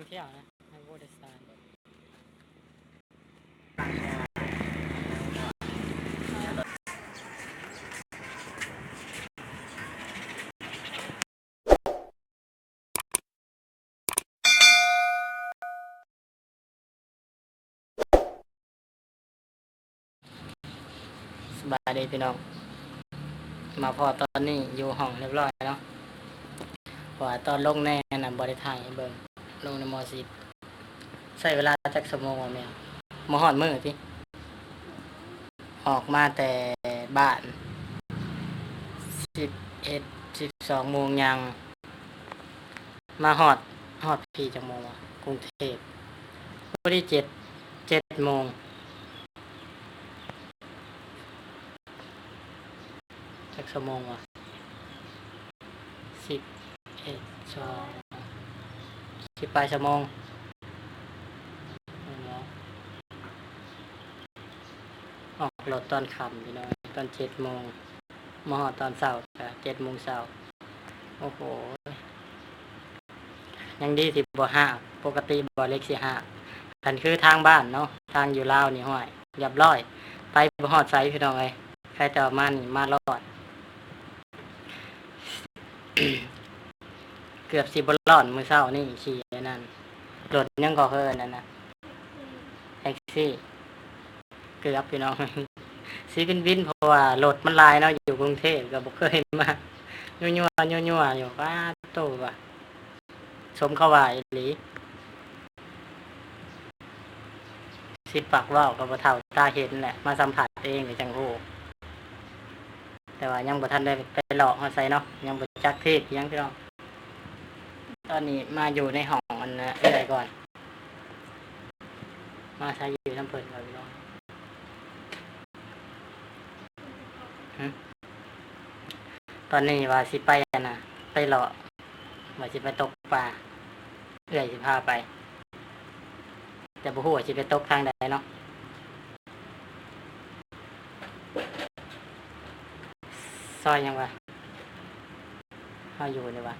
องเที่ยวนะให้ผู้โดสารสบายดีพี่น้อง มาพอตอนนี้อยู่ห้องเรียบร้อยแล้วเพราะว่าตอนลงแน่นะบริถ่ายเบิ่ง ลงในมอสิใส่เวลาจักสมองแม่มาหอดมือที่ออกมาแต่บ้านสิบเอ็ดสิบสองโมงยัง มาหอดหอดพี่จังโมงกรุงเทพพอดีเจ็ดเจ็ดโมงจักสมองวะสิบเอ็ดสอง สิบปลายสมองเอาเนาะออกรถตอนค่ำพี่น้อยตอนเจ็ดโมงมหอดตอนเช้าก็เจ็ดโมงเช้าโอ้โห ยังดีสิบ่ห้าปกติบ่เล็กสิห้ากันคือทางบ้านเนาะทางอยู่ลาวนี่ห้อยเรียบร้อย ไปบ่หอดไฟพี่น้องเลยใครจะเอามานี่มารอด เกือบสิบร้อนมือเศร้านี่ขี่นั่นรถยังก็เฮินนั่นนะแท็กซี่ เกือบพี่น้องซีวินวินเพราะว่ารถมันลายเนาะอยู่กรุงเทพก็บ่เคยมายั่วยั่วยั่วยั่วอยู่ว่าโตว่ะสมเข้าว่าอีหลีสิปากว่ากับบ่เท่าตาเห็นแหละ มาสัมผัสเองในจังโหแต่ว่ายังบ่ทันได้ไปหลอกเขาใส่เนาะยังบ่จักเทศยังพี่น้อง ตอนนี้มาอยู่ในห้องมันนะอื้อยก่อน มาใช้อยู่น้ำเปิดก่อนพี่น้องตอนนี้ว่าสิไปนะไปหลอกว่าสิไปตกปลาเอื้อยสิพาไป แต่บ่ฮู้ว่าสิไปตกทางใดเนาะซอยยังวะเขาอยู่เลยวะ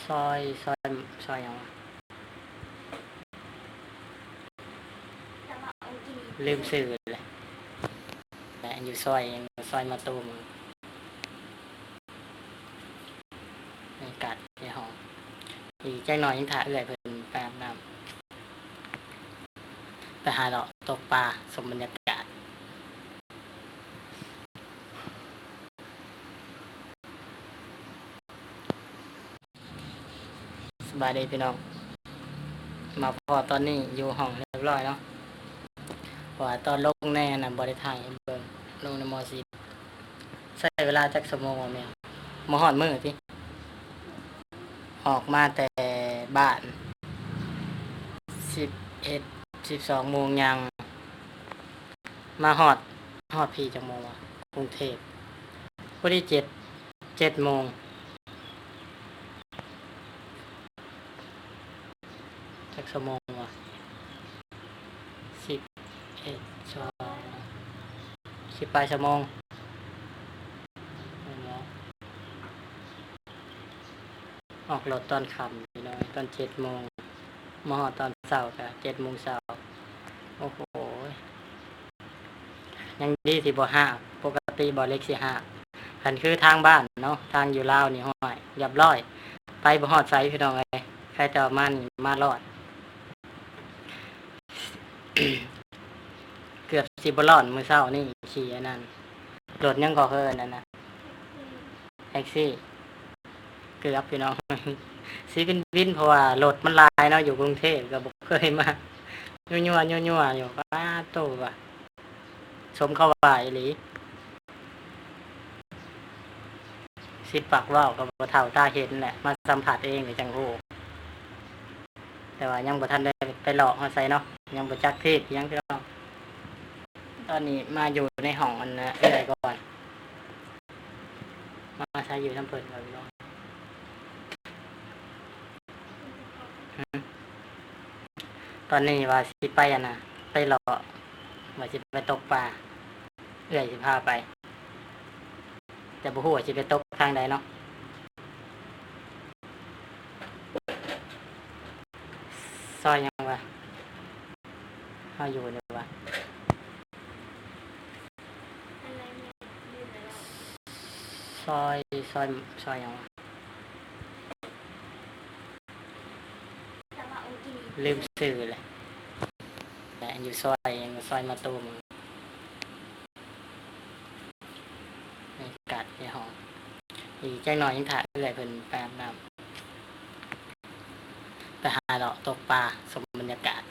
ซ อยซอยซอยยังวะลืมสื่อเลยแต่อยู่ซอยยังซอยมาตูมบรรยากาศในห้องอีกแจ้งหน่อยยังถ่าเอื่อยเพิ่นแปอาบน้ำไปหาเราตกปลาสมบรรยากาศ ส บายดีพี่น้อง มาพอตอนนี้อยู่ห้องเรียบร้อยเนาะเพราะว่าตอนลงแน่น่ะบริถ่ายเบิ่งลงในมอสิใส่เวลาจักสมองแม่มาหอดมือที่ออกมาแต่บ้านสิบเอ็ดสิบสองโมงยัง มาหอดหอดพี่จังโมงวะกรุงเทพพอดีเจ็ดเจ็ดโมง จักสมองวะสิบเอ็ดสองสิบปลายสมองเอาเนาะออกรถตอนค่ำพี่น้อยตอนเจ็ดโมงมาหอตอนเช้าค่ะเจ็ดโมงเช้าโอ้โหยังดีสิบ่ห้าปกติบ่เล็กสิห้าคันคือทางบ้านเนาะทางอยู่ลาวนี่ห้อยเรียบร้อย ไปบ่หอดไฟพี่น้องเลยใครจะมานี่มารอด เกือบสิบ่ร้อนมือเช้านี่ขี่อ้นั่นรถยังก็เฮินนั่นนะแท็กซี่ เกือบพี่น้องซีวินวินเพราะว่ารถมันลายเนาะอยู่กรุงเทพก็บ่เคยมายั่วยั่วยั่วยั่วอยู่ว่าโตว่ะสมเข้าว่าอีหลีสิปากว่ากับบ่เท่าตาเห็นแหละ มาสัมผัสเองในจังโหแต่ว่ายังบ่ทันได้ไปหลอกเขาใส่เนาะ ยังประจักเทศยังพี่น้องตอนนี้มาอยู่ในห้องอันนะเอ่ยก่อน มาใช้อยู่น้ำเพิ่นครับพี่น้องตอนนี้ว่าสิไปอะนะไปหล่อว่าสิไปตกปลาเอื่อยสิพาไปแต่บุหัวสิไปตกทางใดเนาะซอยยังวะ เฮาอยู่เนี่ยวะซอยซอยซอยยังวะลืมชื่อเลยแต่อยู่ซอยยังซอยมาตูมกัดในห้องอีกจังหน่อยยังถ่ายเอื่อยเพิ่นแปมน้ำไปหาดอกตกปลาสมบรรยากาศ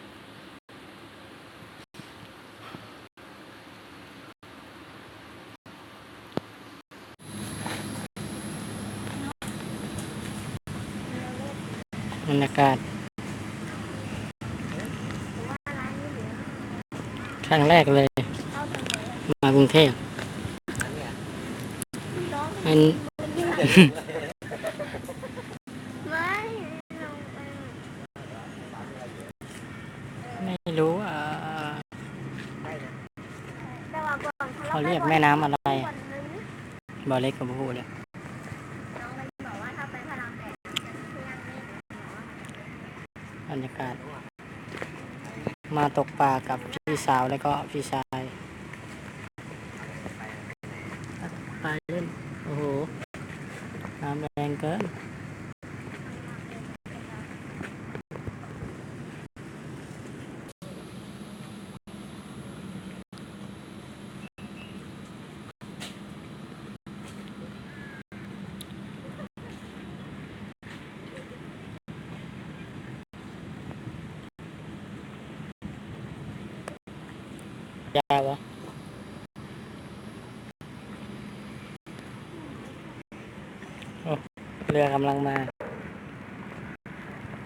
บรรยา กาศว่าร้านนี้เหลือครั้งแรกเลยเข้าตรงไหนอะมากรุงเทพน้องมันมันอยู่ไหนไม่ลงไปไม่รู้อ่าแต่ว่าก่อนเขาเรียกแม่น้ำอะไรวันนึงบอเล็กกับพูเลย น้องมันบอกว่าถ้าไปพลังแดดจะเที่ยงนี่ บรรยากาศ มาตกปลากับพี่สาวแล้วก็พี่ชายไปเล่น โอ้โห น้ำแรงเกิน ยาวะเรือกำลังมา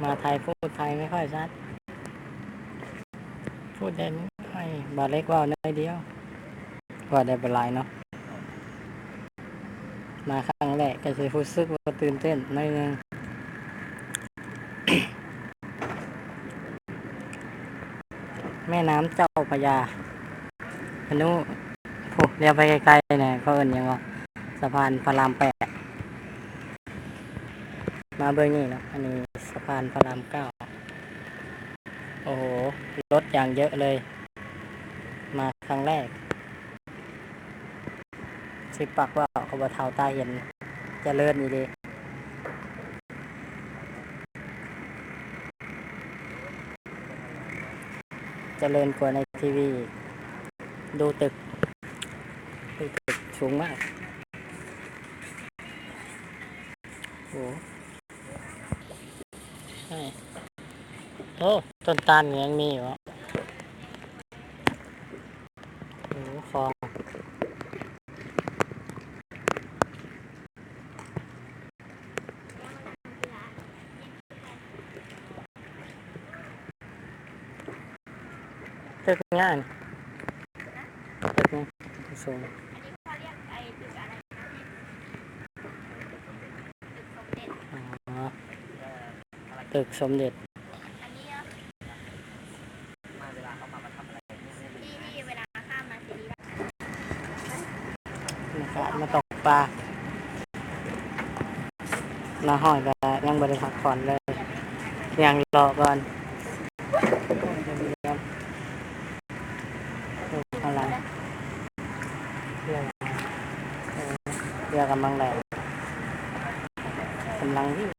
มาไทยพูดไทยไม่ค่อยชัด พูดได้ไม่ค่อยบาเล็กว่าน้อยเดียวว่าได้เป็นไรเนาะ มาครั้งแรกก็จะรู้สึกว่าตื่นเต้นน่อยนึงแม่น้ำเจ้าพระยา อันนู้นโอ้เรียวไปไกลๆเนี่ยเขาเอินยังว่าสะพานพระรามแปดมาเบอร์นี่เนาะอันนี้สะพานพระรามเก้าโอ้โห รถอย่างเยอะเลย มาครั้งแรก สิปักว่าเขาบเทาตาเห็นเจะเลื่อนอีดีเจริญกว่าในทีวี ดูตึกตึกสูงมากโอ้ใช่โอ้ต้นตาลยังมีอยู่อะโอ้คลองตึกงายตึก นี่สูงอันตึกสมเด็จตึกสมเด็จอันนี้อะที่ที่เวลาข้ามมาสีดนะครับมาตกปลามาห้อยก็ยังบริพักผ่อนเลยยังรอก่อนดูข้างหลังเรือเออเรือ กำลังแหลกกำลังวิ่ง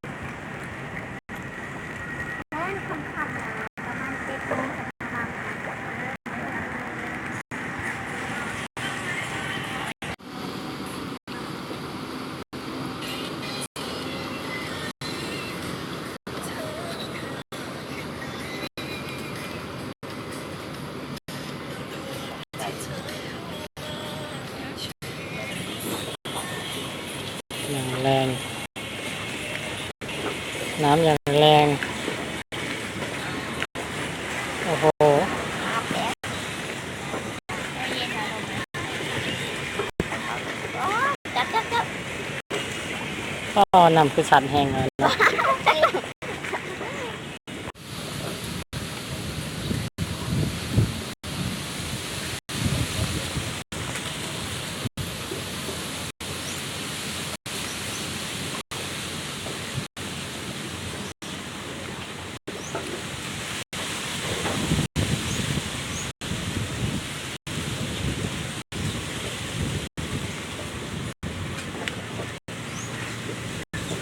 แรง น้ำอย่างแรง โอ้โหจับจับจับก็นำคือสัตว์แห่งเลยนะ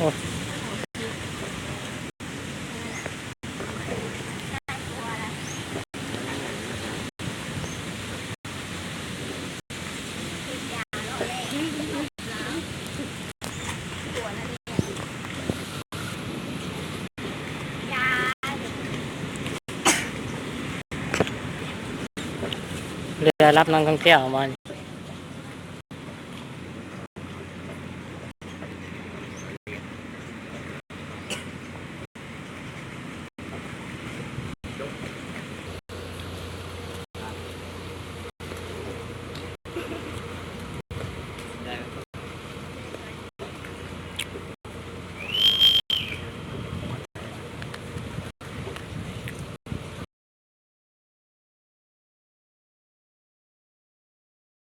เรือรับนักท่องเที่ยวมา